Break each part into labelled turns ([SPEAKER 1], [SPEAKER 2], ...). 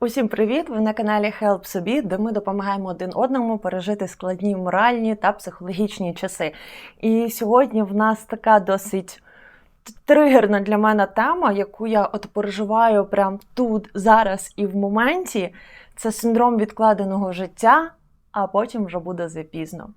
[SPEAKER 1] Усім привіт! Ви на каналі Help собі, де ми допомагаємо один одному пережити складні моральні та психологічні часи. І сьогодні в нас така досить тригерна для мене тема, яку я от переживаю прямо тут, зараз і в моменті. Це синдром відкладеного життя, а потім вже буде запізно.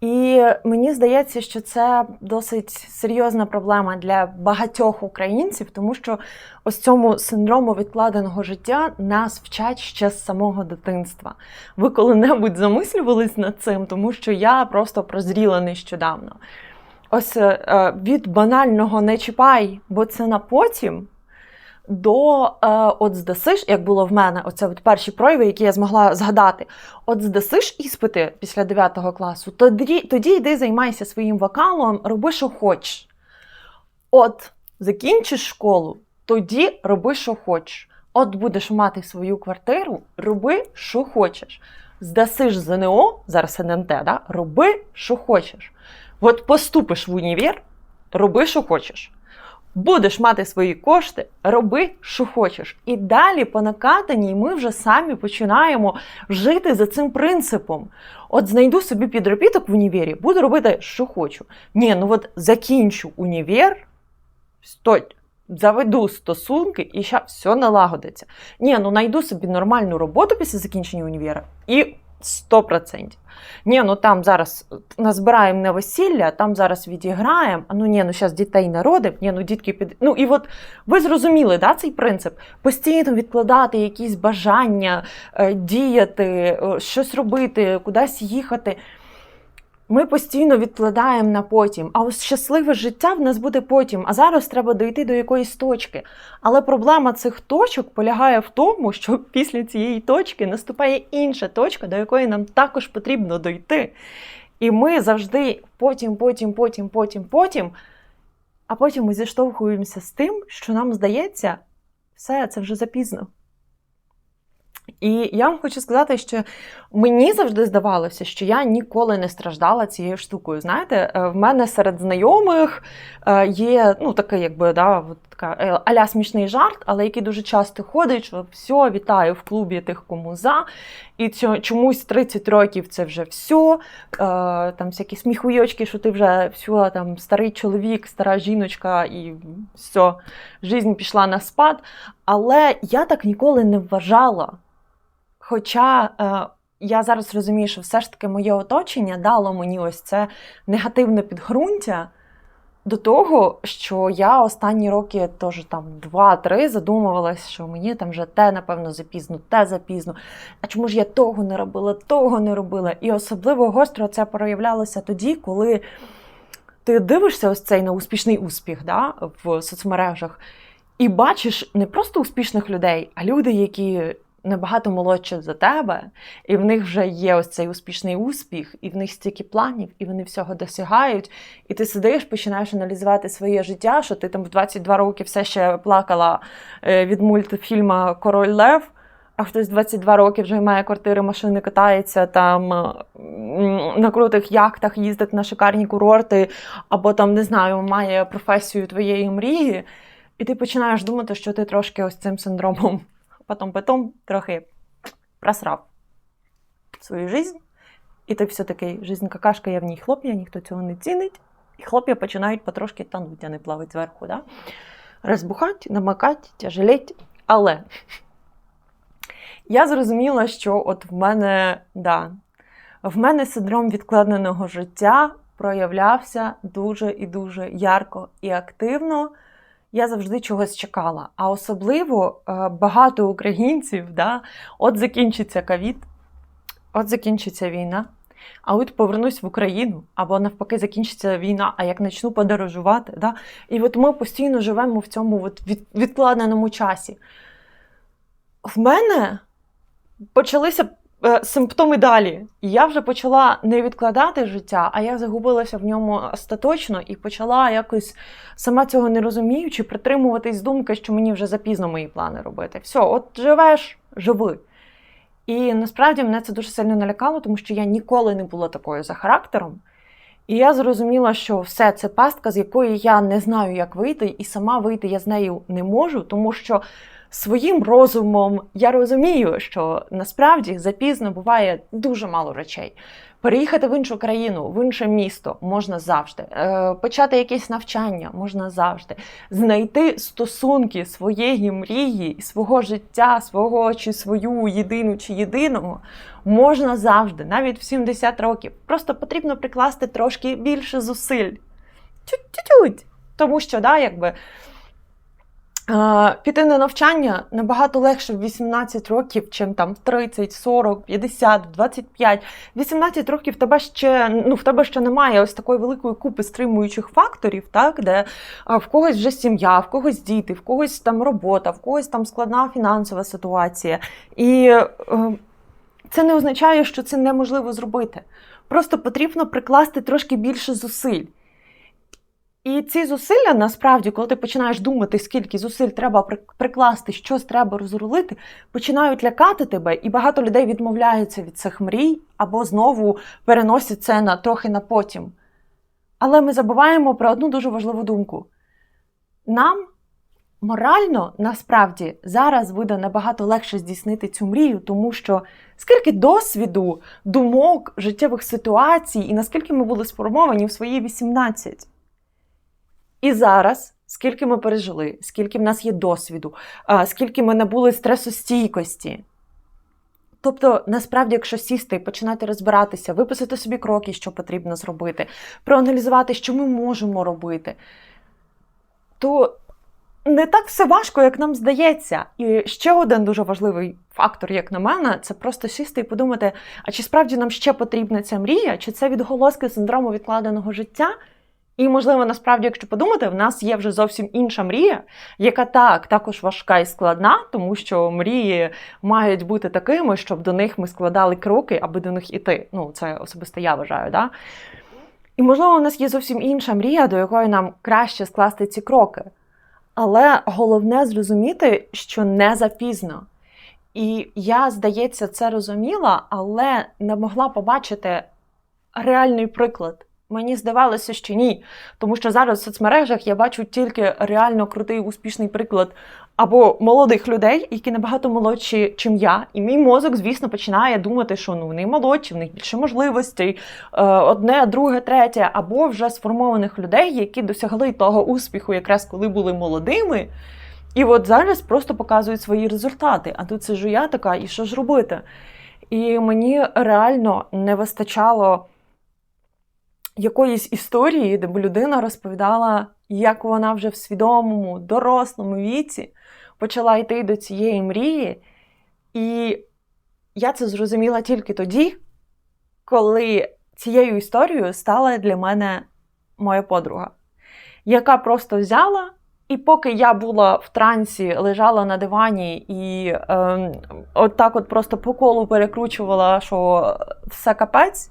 [SPEAKER 1] І мені здається, що це досить серйозна проблема для багатьох українців, тому що ось цьому синдрому відкладеного життя нас вчать ще з самого дитинства. Ви коли-небудь замислювались над цим, тому що я просто прозріла нещодавно. Ось е, від банального не чіпай, бо це на потім. До е, от здасиш, як було в мене, оце от перші прояви, які я змогла згадати. От здасиш іспити після 9 класу, тоді тоді йди займайся своїм вокалом, роби, що хочеш. От закінчиш школу, тоді роби, що хочеш. От будеш мати свою квартиру, роби, що хочеш. Здасиш ЗНО, зараз НМТ, да? роби, що хочеш. От поступиш в універ, роби, що хочеш. Будеш мати свої кошти, роби, що хочеш. І далі, по накатаній, ми вже самі починаємо жити за цим принципом. От знайду собі підробіток в універі, буду робити, що хочу. Ні, ну от закінчу універ, стой, заведу стосунки і ще все налагодиться. Ні, ну знайду собі нормальну роботу після закінчення універа і 100%. Ні, ну там зараз назбираємо на весілля, там зараз відіграємо. Ну ні, ну зараз дітей народимо, ні, ну дітки під. Ну і от ви зрозуміли да, цей принцип? Постійно відкладати якісь бажання, е, діяти, е, щось робити, кудись їхати. Ми постійно відкладаємо на потім. А ось щасливе життя в нас буде потім. А зараз треба дойти до якоїсь точки. Але проблема цих точок полягає в тому, що після цієї точки наступає інша точка, до якої нам також потрібно дойти. І ми завжди потім, потім, потім, потім, потім. А потім ми зіштовхуємося з тим, що нам здається, все, це вже запізно. І я вам хочу сказати, що мені завжди здавалося, що я ніколи не страждала цією штукою. Знаєте, е, в мене серед знайомих е, є ну, такий, якби да, така е, аля смішний жарт, але який дуже часто ходить, що все, вітаю в клубі тих, кому за. І чомусь 30 років це вже все. Там всякі сміхуйочки, що ти вже все, там старий чоловік, стара жіночка, і все, життя пішла на спад. Але я так ніколи не вважала. Хоча е, я зараз розумію, що все ж таки моє оточення дало мені ось це негативне підґрунтя до того, що я останні роки теж там два-три задумувалась, що мені там вже те, напевно, запізно, те запізно. А чому ж я того не робила, того не робила? І особливо гостро це проявлялося тоді, коли ти дивишся ось цей на успішний успіх да, в соцмережах, і бачиш не просто успішних людей, а люди, які набагато молодші за тебе, і в них вже є ось цей успішний успіх, і в них стільки планів, і вони всього досягають. І ти сидиш, починаєш аналізувати своє життя, що ти там в 22 роки все ще плакала е, від мультфільма Король Лев. А хтось 22 роки вже має квартири, машини катається там на крутих яхтах, їздить на шикарні курорти, або там, не знаю, має професію твоєї мрії, і ти починаєш думати, що ти трошки ось цим синдромом потом потом трохи просрав свою жизнь. І ти все таки жизнь какашка, я в ній хлоп'я, ніхто цього не цінить. І хлоп'я починають потрошки тануть, а не плавати зверху. Да? Розбухати, намакати, тяжелеть. Але я зрозуміла, що от в мене, да, в мене синдром відкладеного життя проявлявся дуже і дуже ярко і активно я завжди чогось чекала. А особливо е, багато українців, да, от закінчиться ковід, от закінчиться війна. А от повернусь в Україну, або навпаки, закінчиться війна, а як почну подорожувати. Да? І от ми постійно живемо в цьому от відкладеному часі. В мене почалися симптоми далі. І я вже почала не відкладати життя, а я загубилася в ньому остаточно і почала якось сама цього не розуміючи, притримуватись думки, що мені вже запізно мої плани робити. Все, от живеш, живи. І насправді мене це дуже сильно налякало, тому що я ніколи не була такою за характером. І я зрозуміла, що все це пастка, з якої я не знаю, як вийти, і сама вийти я з нею не можу, тому що своїм розумом я розумію, що насправді запізно буває дуже мало речей. Переїхати в іншу країну, в інше місто можна завжди. Е, почати якесь навчання можна завжди. Знайти стосунки своєї мрії, свого життя, свого чи свою єдину чи єдиного можна завжди, навіть в 70 років. Просто потрібно прикласти трошки більше зусиль. Тють-тють-тють. Тому що, да, якби. Піти на навчання набагато легше в 18 років, чим там в 30, 40, 50, 25. 18 років тебе ще ну в тебе ще немає ось такої великої купи стримуючих факторів, так де в когось вже сім'я, в когось діти, в когось там робота, в когось там складна фінансова ситуація. І е, це не означає, що це неможливо зробити. Просто потрібно прикласти трошки більше зусиль. І ці зусилля насправді, коли ти починаєш думати, скільки зусиль треба прикласти, щось треба розрулити, починають лякати тебе, і багато людей відмовляються від цих мрій або знову переносять це на трохи на потім. Але ми забуваємо про одну дуже важливу думку. Нам морально насправді зараз буде набагато легше здійснити цю мрію, тому що скільки досвіду, думок, життєвих ситуацій, і наскільки ми були сформовані в свої 18. І зараз, скільки ми пережили, скільки в нас є досвіду, скільки ми набули стресостійкості. Тобто, насправді, якщо сісти і починати розбиратися, виписати собі кроки, що потрібно зробити, проаналізувати, що ми можемо робити, то не так все важко, як нам здається. І ще один дуже важливий фактор, як на мене, це просто сісти і подумати: а чи справді нам ще потрібна ця мрія, чи це відголоски синдрому відкладеного життя? І, можливо, насправді, якщо подумати, в нас є вже зовсім інша мрія, яка так також важка і складна, тому що мрії мають бути такими, щоб до них ми складали кроки, аби до них іти. Ну, це особисто я вважаю. Да? І, можливо, у нас є зовсім інша мрія, до якої нам краще скласти ці кроки. Але головне зрозуміти, що не запізно. І я, здається, це розуміла, але не могла побачити реальний приклад. Мені здавалося, що ні. Тому що зараз в соцмережах я бачу тільки реально крутий успішний приклад або молодих людей, які набагато молодші, чим я. І мій мозок, звісно, починає думати, що ну вони молодші, в них більше можливостей, е, одне, друге, третє, або вже сформованих людей, які досягли того успіху, якраз коли були молодими. І от зараз просто показують свої результати. А тут сижу я така, і що ж робити? І мені реально не вистачало якоїсь історії, де б людина розповідала, як вона вже в свідомому, дорослому віці почала йти до цієї мрії. І я це зрозуміла тільки тоді, коли цією історією стала для мене моя подруга, яка просто взяла. І поки я була в трансі, лежала на дивані і е, от так от просто по колу перекручувала, що все капець,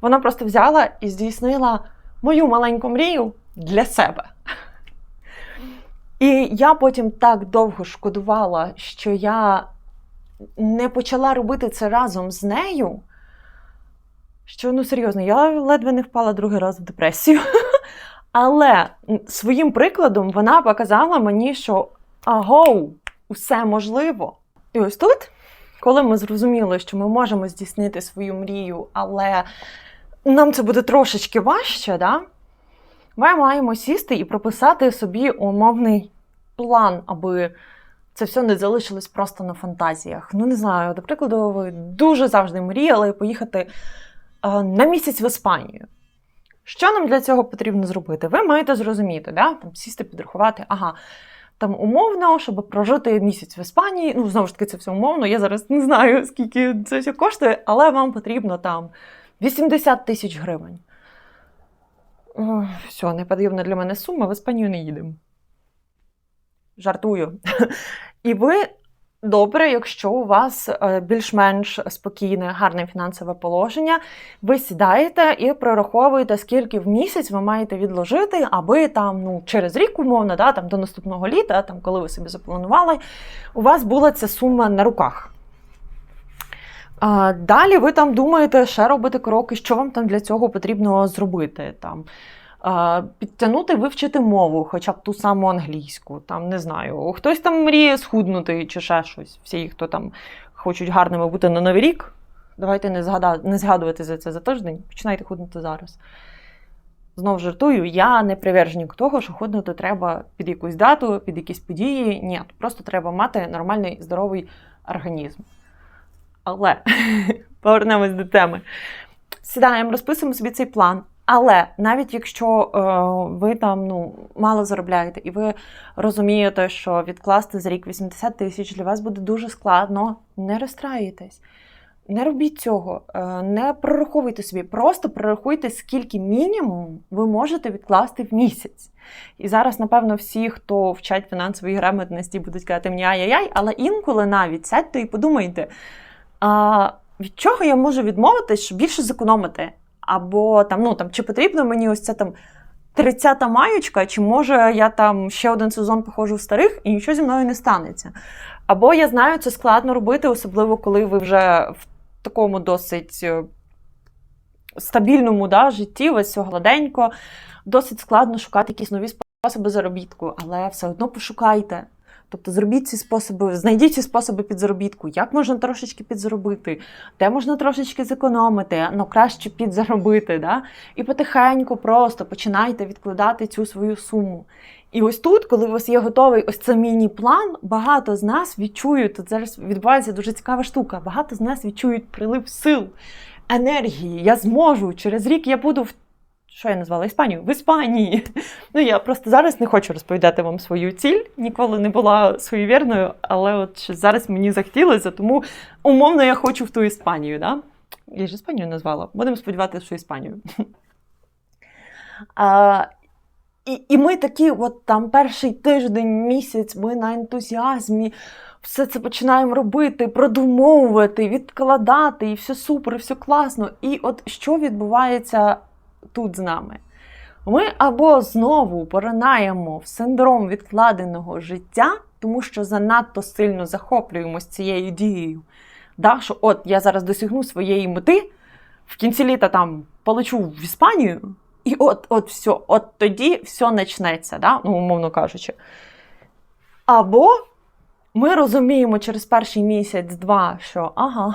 [SPEAKER 1] вона просто взяла і здійснила мою маленьку мрію для себе. І я потім так довго шкодувала, що я не почала робити це разом з нею. Що, ну серйозно, я ледве не впала другий раз в депресію. Але своїм прикладом вона показала мені, що агоу, усе можливо. І ось тут, коли ми зрозуміли, що ми можемо здійснити свою мрію, але нам це буде трошечки важче, да? ми маємо сісти і прописати собі умовний план, аби це все не залишилось просто на фантазіях. Ну, не знаю, до прикладу, ви дуже завжди мріяли поїхати е, на місяць в Іспанію. Що нам для цього потрібно зробити? Ви маєте зрозуміти, да? там сісти, підрахувати, ага. Там умовно, щоб прожити місяць в Іспанії. Ну, знову ж таки, це все умовно. Я зараз не знаю, скільки це все коштує, але вам потрібно там 80 тисяч гривень. О, все, неподібна для мене сума, в Іспанію не їдемо. Жартую. І ви добре, якщо у вас е, більш-менш спокійне, гарне фінансове положення, ви сідаєте і прораховуєте, скільки в місяць ви маєте відложити, аби там ну, через рік, умовно, да, там, до наступного літа, там, коли ви собі запланували, у вас була ця сума на руках. А Далі ви там думаєте ще робити кроки, що вам там для цього потрібно зробити. Там підтягнути, вивчити мову, хоча б ту саму англійську, там не знаю. Хтось там мріє схуднути чи ще щось. Всі, хто там хочуть гарними бути на Новий рік, давайте не, згада... не згадувати за це за тиждень, починайте худнути зараз. Знов жартую, я не приверженик того, що худнути треба під якусь дату, під якісь події. Ні, просто треба мати нормальний здоровий організм. Але повернемось до теми. Сідаємо, розписуємо собі цей план. Але навіть якщо е, ви там ну, мало заробляєте, і ви розумієте, що відкласти за рік 80 тисяч для вас буде дуже складно, не розстраюйтесь. Не робіть цього, е, не прораховуйте собі, просто прорахуйте, скільки мінімум ви можете відкласти в місяць. І зараз, напевно, всі, хто вчать фінансової грамотності, будуть казати мені ай-яй-яй, але інколи навіть сядьте і подумайте, а від чого я можу відмовитись, щоб більше зекономити? Або там, ну там, чи потрібно мені ось ця там 30-та маючка, чи може я там ще один сезон походжу в старих і нічого зі мною не станеться. Або я знаю, це складно робити, особливо коли ви вже в такому досить е, стабільному да, житті, ось все гладенько, досить складно шукати якісь нові способи заробітку, але все одно пошукайте. Тобто зробіть ці способи, знайдіть ці способи підзаробітку, як можна трошечки підзаробити, де можна трошечки зекономити, ну краще підзаробити. Да? І потихеньку просто починайте відкладати цю свою суму. І ось тут, коли у вас є готовий ось цей міні-план, багато з нас відчують, тут зараз відбувається дуже цікава штука, багато з нас відчують прилив сил, енергії. Я зможу, через рік я буду в що я назвала Іспанію? В Іспанії. Ну я просто зараз не хочу розповідати вам свою ціль. Ніколи не була суєвірною, але от зараз мені захотілося, тому умовно я хочу в ту Іспанію. Да? Я ж Іспанію назвала. Будемо сподіватися, що Іспанію. А, і, і ми такі, от там перший тиждень, місяць, ми на ентузіазмі. Все це починаємо робити, продумовувати, відкладати, і все супер, і все класно. І от що відбувається тут з нами. Ми або знову поринаємо в синдром відкладеного життя, тому що занадто сильно захоплюємось цією дією. Да, що от я зараз досягну своєї мети, в кінці літа там полечу в Іспанію, і от от все, от тоді все почнеться, да? ну, умовно кажучи. Або ми розуміємо через перший місяць-два, що ага,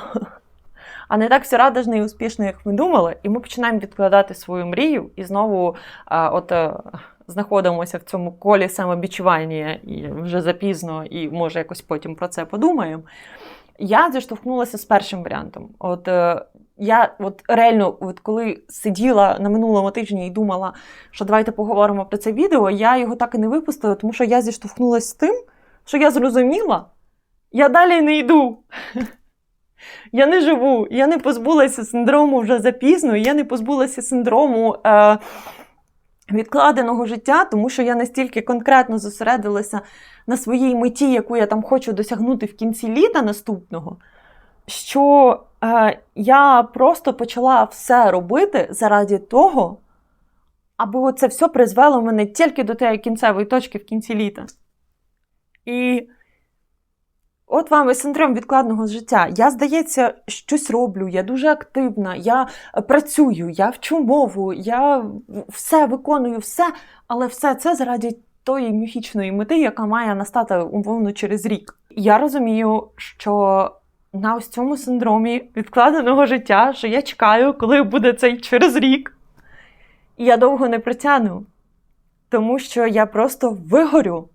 [SPEAKER 1] а не так все радужно і успішно, як ми думали, і ми починаємо відкладати свою мрію і знову а, от. е, Знаходимося в цьому колі самобічування і вже запізно, і може якось потім про це подумаємо. Я зіштовхнулася з першим варіантом. От е, я от реально, от коли сиділа на минулому тижні і думала, що давайте поговоримо про це відео, я його так і не випустила, тому що я зіштовхнулася з тим, що я зрозуміла, я далі не йду. Я не живу, я не позбулася синдрому вже запізно, я не позбулася синдрому е, відкладеного життя, тому що я настільки конкретно зосередилася на своїй меті, яку я там хочу досягнути в кінці літа наступного, що е, я просто почала все робити заради того, аби це все призвело мене тільки до тієї кінцевої точки в кінці літа. І От вам і синдром відкладного життя. Я, здається, щось роблю, я дуже активна, я працюю, я вчу мову, я все виконую, все, але все це заради тої міфічної мети, яка має настати умовно через рік. Я розумію, що на ось цьому синдромі відкладеного життя, що я чекаю, коли буде цей через рік. І я довго не притягну, тому що я просто вигорю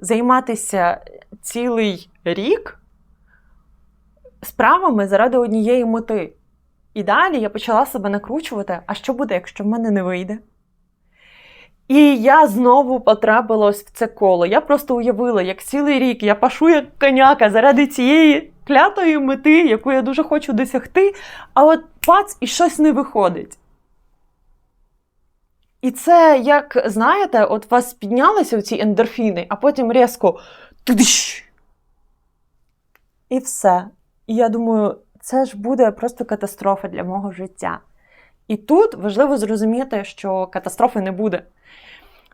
[SPEAKER 1] займатися цілий рік справами заради однієї мети. І далі я почала себе накручувати, а що буде, якщо в мене не вийде? І я знову потрапила ось в це коло. Я просто уявила, як цілий рік я пашу як коняка заради цієї клятої мети, яку я дуже хочу досягти, а от пац і щось не виходить. І це, як знаєте, от вас піднялися ці ендорфіни, а потім різко тудиш. І все. І я думаю, це ж буде просто катастрофа для мого життя. І тут важливо зрозуміти, що катастрофи не буде.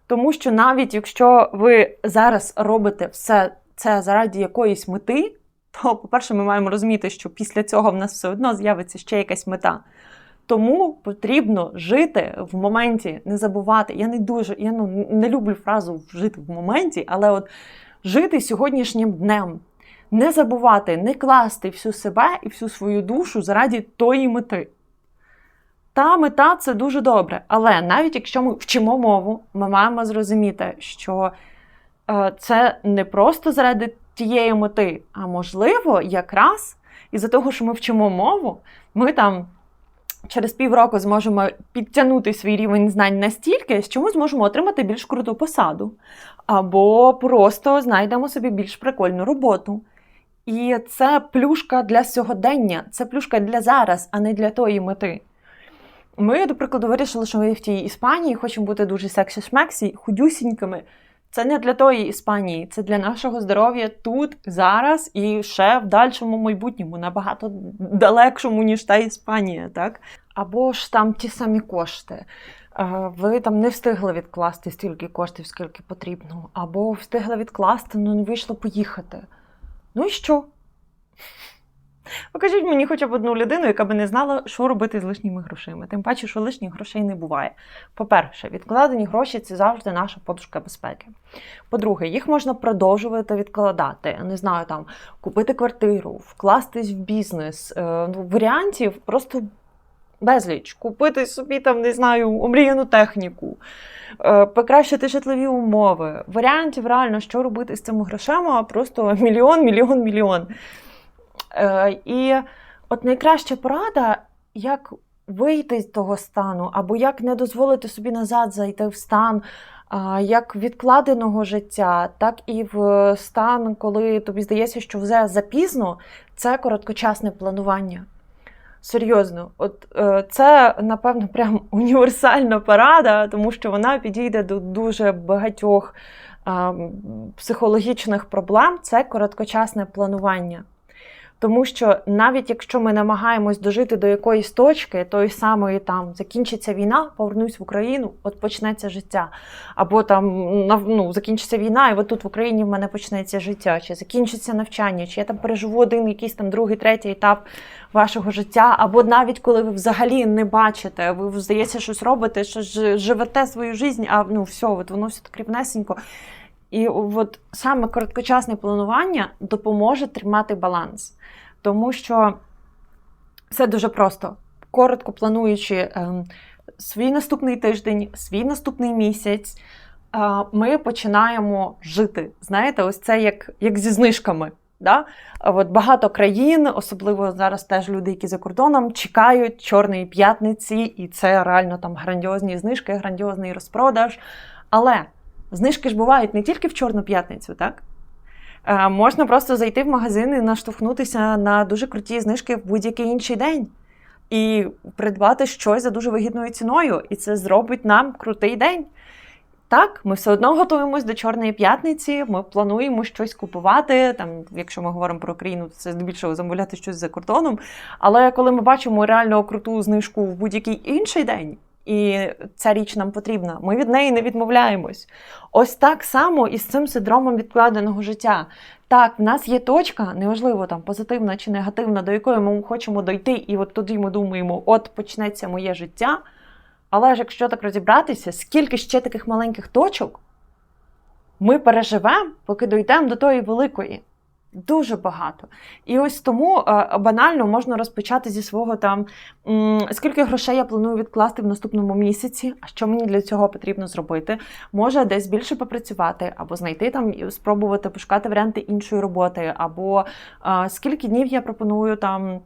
[SPEAKER 1] Тому що навіть якщо ви зараз робите все це заради якоїсь мети, то, по-перше, ми маємо розуміти, що після цього в нас все одно з'явиться ще якась мета. Тому потрібно жити в моменті, не забувати. Я не дуже, я ну, не люблю фразу жити в моменті, але от жити сьогоднішнім днем, не забувати, не класти всю себе і всю свою душу заради тої мети. Та мета це дуже добре. Але навіть якщо ми вчимо мову, ми маємо зрозуміти, що е, це не просто заради тієї мети, а можливо, якраз із-за того, що ми вчимо мову, ми там через півроку зможемо підтягнути свій рівень знань настільки, що ми зможемо отримати більш круту посаду, або просто знайдемо собі більш прикольну роботу. І це плюшка для сьогодення, це плюшка для зараз, а не для тої мети. Ми, до прикладу, вирішили, що ми в тій Іспанії хочемо бути дуже сексі-шмексі, худюсінькими. Це не для тої Іспанії, це для нашого здоров'я тут, зараз і ще в дальшому майбутньому, набагато далекшому, ніж та Іспанія, так? Або ж там ті самі кошти. Ви там не встигли відкласти стільки коштів, скільки потрібно, або встигли відкласти, але не вийшло поїхати. Ну і що? Покажіть мені хоча б одну людину, яка би не знала, що робити з лишніми грошима. Тим паче, що лишніх грошей не буває. По-перше, відкладені гроші це завжди наша подушка безпеки. По-друге, їх можна продовжувати відкладати. Не знаю, там купити квартиру, вкластись в бізнес. Е, ну, Варіантів просто безліч. Купити собі там, не знаю, омріяну техніку. Е, покращити житлові умови. Варіантів реально, що робити з цими грошима, просто мільйон, мільйон, мільйон. Е, і от найкраща порада, як вийти з того стану, або як не дозволити собі назад зайти в стан як відкладеного життя, так і в стан, коли тобі здається, що вже запізно, це короткочасне планування. Серйозно, от е, це, напевно, прям універсальна порада, тому що вона підійде до дуже багатьох психологічних проблем. Це короткочасне планування. Тому що навіть якщо ми намагаємось дожити до якоїсь точки, тої самої там закінчиться війна, повернусь в Україну, от почнеться життя. Або там ну, закінчиться війна, і от тут в Україні в мене почнеться життя, чи закінчиться навчання, чи я там переживу один якийсь там другий, третій етап вашого життя. Або навіть коли ви взагалі не бачите, ви здається, щось робите, що живете свою життя, а ну все, от воно все так рівнесенько. І от саме короткочасне планування допоможе тримати баланс. Тому що все дуже просто. Коротко плануючи ем, свій наступний тиждень, свій наступний місяць, е, ми починаємо жити. Знаєте, ось це як як зі знижками. Да? От Багато країн, особливо зараз теж люди, які за кордоном, чекають Чорної п'ятниці, і це реально там грандіозні знижки, грандіозний розпродаж. Але знижки ж бувають не тільки в Чорну п'ятницю, так? Е, можна просто зайти в магазин і наштовхнутися на дуже круті знижки в будь-який інший день і придбати щось за дуже вигідною ціною. І це зробить нам крутий день. Так, ми все одно готуємось до Чорної п'ятниці, ми плануємо щось купувати. Там, Якщо ми говоримо про Україну, то це здебільшого замовляти щось за кордоном. Але коли ми бачимо реально круту знижку в будь-який інший день, і ця річ нам потрібна. Ми від неї не відмовляємось. Ось так само і з цим синдромом відкладеного життя. Так, в нас є точка, неважливо там позитивна чи негативна, до якої ми хочемо дойти, і от тоді ми думаємо, от почнеться моє життя. Але ж якщо так розібратися, скільки ще таких маленьких точок ми переживемо, поки дійдемо до тої великої. Дуже багато. І ось тому е, банально можна розпочати зі свого там, скільки грошей я планую відкласти в наступному місяці, а що мені для цього потрібно зробити. Може десь більше попрацювати, або знайти там, спробувати пошукати варіанти іншої роботи, або е, скільки днів я пропоную там.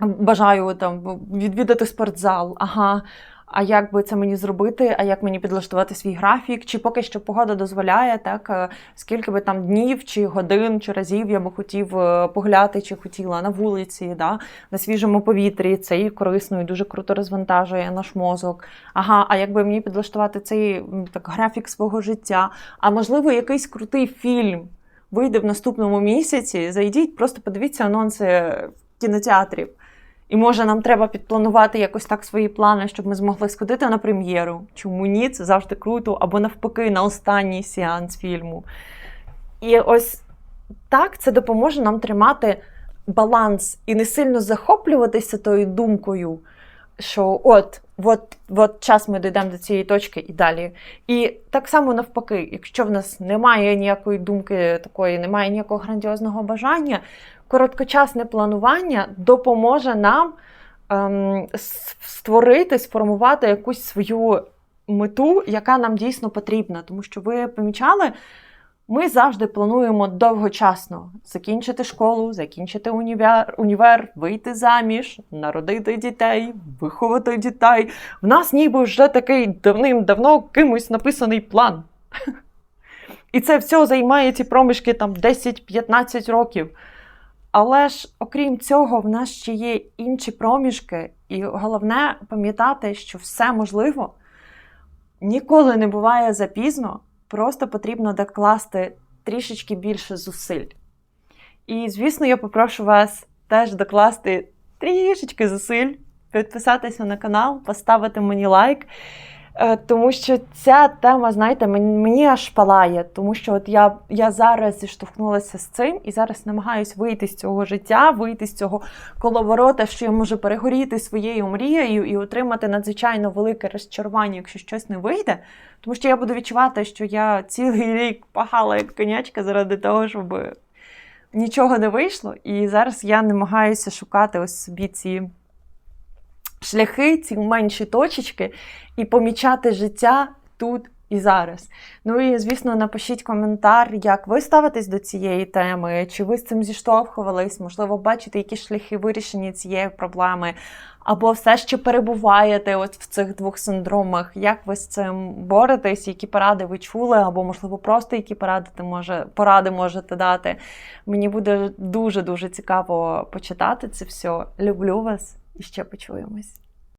[SPEAKER 1] Бажаю там відвідати спортзал, ага а як би це мені зробити, а як мені підлаштувати свій графік, чи поки що погода дозволяє, так е, скільки би там днів, чи годин, чи разів я би хотів е, погуляти, чи хотіла на вулиці, да, на свіжому повітрі. Це і корисно, і дуже круто розвантажує наш мозок. Ага, а як би мені підлаштувати цей так графік свого життя? А можливо, якийсь крутий фільм вийде в наступному місяці. Зайдіть, просто подивіться анонси кінотеатрів. І може нам треба підпланувати якось так свої плани, щоб ми змогли сходити на прем'єру. Чому ні? Це завжди круто, або навпаки, на останній сеанс фільму. І ось так це допоможе нам тримати баланс і не сильно захоплюватися тою думкою, що от, от, от час ми дійдемо до цієї точки і далі. І так само навпаки, якщо в нас немає ніякої думки такої, немає ніякого грандіозного бажання, короткочасне планування допоможе нам ем, створити, сформувати якусь свою мету, яка нам дійсно потрібна. Тому що ви помічали, ми завжди плануємо довгочасно закінчити школу, закінчити універ, універ, вийти заміж, народити дітей, виховати дітей. В нас ніби вже такий давним-давно кимось написаний план. І це все займає ці проміжки там 10-15 років. Але ж, окрім цього, в нас ще є інші проміжки, і головне пам'ятати, що все можливо ніколи не буває запізно, просто потрібно докласти трішечки більше зусиль. І, звісно, я попрошу вас теж докласти трішечки зусиль, підписатися на канал, поставити мені лайк. Е, Тому що ця тема, знаєте, мені, аж палає, тому що от я, я зараз зіштовхнулася з цим і зараз намагаюся вийти з цього життя, вийти з цього коловорота, що я можу перегоріти своєю мрією і отримати надзвичайно велике розчарування, якщо щось не вийде. Тому що я буду відчувати, що я цілий рік пахала як конячка заради того, щоб нічого не вийшло. І зараз я намагаюся шукати ось собі ці шляхи, ці менші точечки, і помічати життя тут і зараз. Ну і звісно, напишіть коментар, як ви ставитесь до цієї теми, чи ви з цим зіштовхувались, можливо, бачите якісь шляхи вирішення цієї проблеми, або все ще перебуваєте от в цих двох синдромах. Як ви з цим боретесь, які поради ви чули, або, можливо, просто які поради, може, поради можете дати. Мені буде дуже-дуже цікаво почитати це все. Люблю вас і ще почуємось.